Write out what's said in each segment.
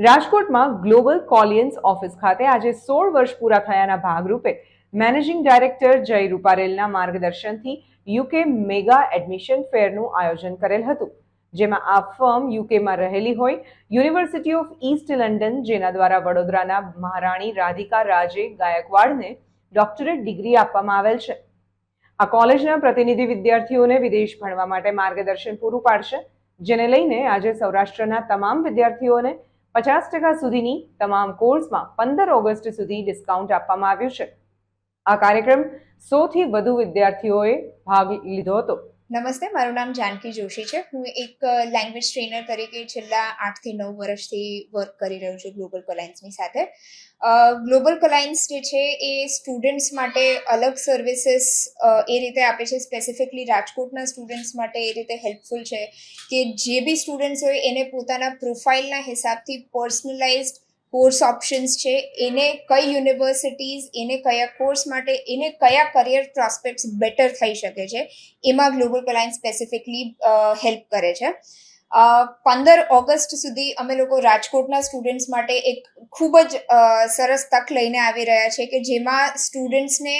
રાજકોટમાં global કોલિયન્સ office ખાતે આજે સોળ વર્ષ પૂરા થયાના ભાગરૂપે મેનેજિંગ ડાયરેક્ટર જય રૂપારેલના માર્ગદર્શનથી યુકે મેગા એડમિશન ફેરનું આયોજન કરેલ હતું, જેમાં આ ફર્મ યુકેમાં રહેલી હોય યુનિવર્સિટી ઓફ ઈસ્ટ લંડન જેના દ્વારા વડોદરાના મહારાણી રાધિકા રાજે ગાયકવાડને ડોક્ટરેટ ડિગ્રી આપવામાં આવેલ છે. આ કોલેજના પ્રતિનિધિ વિદ્યાર્થીઓને વિદેશ ભણવા માટે માર્ગદર્શન પૂરું પાડશે, જેને લઈને આજે સૌરાષ્ટ્રના તમામ વિદ્યાર્થીઓને પચાસ ટકા સુધીની તમામ કોર્સમાં પંદર ઓગસ્ટ સુધી ડિસ્કાઉન્ટ આપવામાં આવ્યું છે. આ કાર્યક્રમ સોથી વધુ વિદ્યાર્થીઓએ ભાગ લીધો હતો. નમસ્તે, મારું નામ જાનકી જોશી છે. હું એક લેંગ્વેજ ટ્રેનર તરીકે છેલ્લા આઠથી નવ વર્ષથી વર્ક કરી રહ્યો છું ગ્લોબલ કલાયન્સની સાથે. ગ્લોબલ કલાયન્સ જે છે એ સ્ટુડન્ટ્સ માટે અલગ સર્વિસીસ એ રીતે આપે છે. સ્પેસિફિકલી રાજકોટના સ્ટુડન્ટ્સ માટે એ રીતે હેલ્પફુલ છે કે જે બી સ્ટુડન્ટ્સ હોય એને પોતાના પ્રોફાઇલના હિસાબથી પર્સનલાઇઝડ કોર્સ ઓપ્શન્સ છે, એને કઈ યુનિવર્સિટીઝ, એને કયા કોર્સ માટે, એને કયા કરિયર પ્રોસ્પેક્ટ્સ બેટર થઈ શકે છે, એમાં ગ્લોબલ કલાયન્સ સ્પેસિફિકલી હેલ્પ કરે છે. પંદર ઓગસ્ટ સુધી અમે લોકો રાજકોટના સ્ટુડન્ટ્સ માટે એક ખૂબ જ સરસ તક લઈને આવી રહ્યા છે કે જેમાં સ્ટુડન્ટ્સને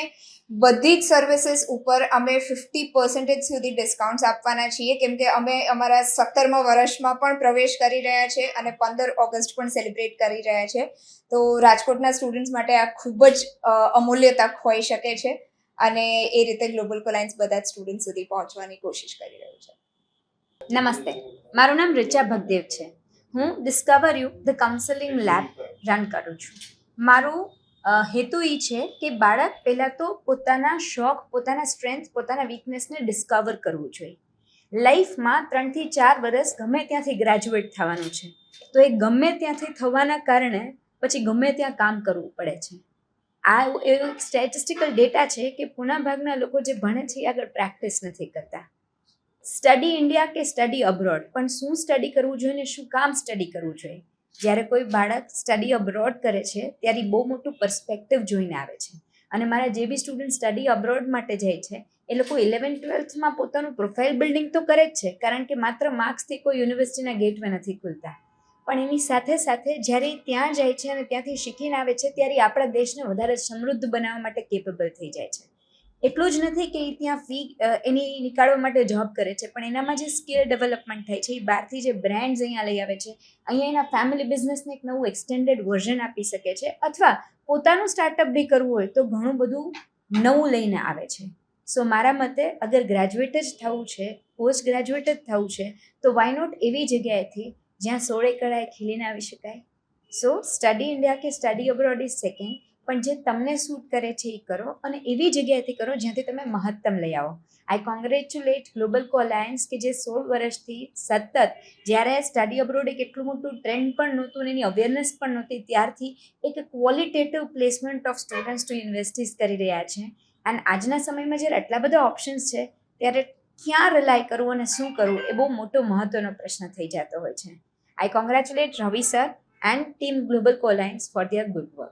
બધી જ સર્વિસીસ ઉપર અમે ફિફ્ટી પર્સન્ટેજ સુધી ડિસ્કાઉન્ટ્સ આપવાના છીએ. કેમ કે અમે અમારા સત્તરમા વર્ષમાં પણ પ્રવેશ કરી રહ્યા છે અને પંદર ઓગસ્ટ પણ સેલિબ્રેટ કરી રહ્યા છે. તો રાજકોટના સ્ટુડન્ટ્સ માટે આ ખૂબ જ અમૂલ્ય તક હોઈ શકે છે અને એ રીતે ગ્લોબલ કોલાઇન્સ બધા જ સ્ટુડન્ટ સુધી પહોંચવાની કોશિશ કરી રહ્યું છે. નમસ્તે. મારું નામ રિચા ભગદેવ છે. હું discover you the counselling lab run કરું છું. મારું હેતુ એ છે કે બાળક પહેલાં તો પોતાના શોખ, પોતાના સ્ટ્રેન્થ, પોતાના વીકનેસને ડિસ્કવર કરવું જોઈએ. લાઈફમાં ત્રણથી ચાર વર્ષ ગમે ત્યાંથી ગ્રેજ્યુએટ થવાનું છે. તો એ ગમે ત્યાંથી થવાના કારણે પછી ગમે ત્યાં કામ કરવું પડે છે. આ એવું સ્ટેટિસ્ટિકલ ડેટા છે કે પૂર્ણા ભાગના લોકો જે ભણે છે એ આગળ પ્રેક્ટિસ નથી કરતા. સ્ટડી ઇન્ડિયા કે સ્ટડી અબ્રોડ પણ શું સ્ટડી કરવું જોઈએ ને શું કામ સ્ટડી કરવું જોઈએ? જ્યારે કોઈ બાળક સ્ટડી અબ્રોડ કરે છે, ત્યારે બહુ મોટું પર્સપેક્ટિવ જોઈને આવે છે. અને મારા જે બી સ્ટુડન્ટ સ્ટડી અબ્રોડ માટે જાય છે, એ લોકો ઇલેવન ટ્વેલ્થમાં પોતાનું પ્રોફાઇલ બિલ્ડિંગ તો કરે જ છે, કારણ કે માત્ર માર્ક્સથી કોઈ યુનિવર્સિટીના ગેટવે નથી ખુલતા. પણ એની સાથે સાથે જ્યારે ત્યાં જાય છે અને ત્યાંથી શીખીને આવે છે, ત્યારે આપણા દેશને વધારે સમૃદ્ધ બનાવવા માટે કેપેબલ થઈ જાય છે. એટલું જ નથી કે એ ત્યાં ફી એની નીકાળવા માટે જોબ કરે છે, પણ એનામાં જે સ્કિલ ડેવલપમેન્ટ થાય છે, એ બહારથી જે બ્રાન્ડ્સ અહીંયા લઈ આવે છે, અહીંયા એના ફેમિલી બિઝનેસને એક નવું એક્સટેન્ડેડ વર્ઝન આપી શકે છે, અથવા પોતાનું સ્ટાર્ટઅપ બી કરવું હોય તો ઘણું બધું નવું લઈને આવે છે. સો મારા મતે અગર ગ્રેજ્યુએટ જ થવું છે પોસ્ટ ગ્રેજ્યુએટ જ થવું છે, તો વાય નોટ એવી જગ્યાએથી જ્યાં સોળે કળાએ ખીલીને આવી શકાય? સો સ્ટડી ઇન્ડિયા કે સ્ટડી અબ્રોડ ઇઝ સેકન્ડ પણ જે તમને સૂટ કરે છે એ કરો અને એવી જગ્યાએથી કરો જ્યાંથી તમે મહત્તમ લઈ આવો. આઈ કોંગ્રેચ્યુલેટ ગ્લોબલ કોલાયન્સ કે જે સોળ વર્ષથી સતત જ્યારે સ્ટડી અબ્રોડ એક એટલું મોટું ટ્રેન્ડ પણ નહોતું અને એની અવેરનેસ પણ નહોતી, ત્યારથી એક qualitative placement of students to universities કરી રહ્યા છે. અને આજના સમયમાં જ્યારે આટલા બધા ઓપ્શન્સ છે, ત્યારે ક્યાં રિલાય કરવું અને શું કરવું એ બહુ મોટો મહત્વનો પ્રશ્ન થઈ જતો હોય છે. I congratulate Ravi sir and team global Colliance for their good work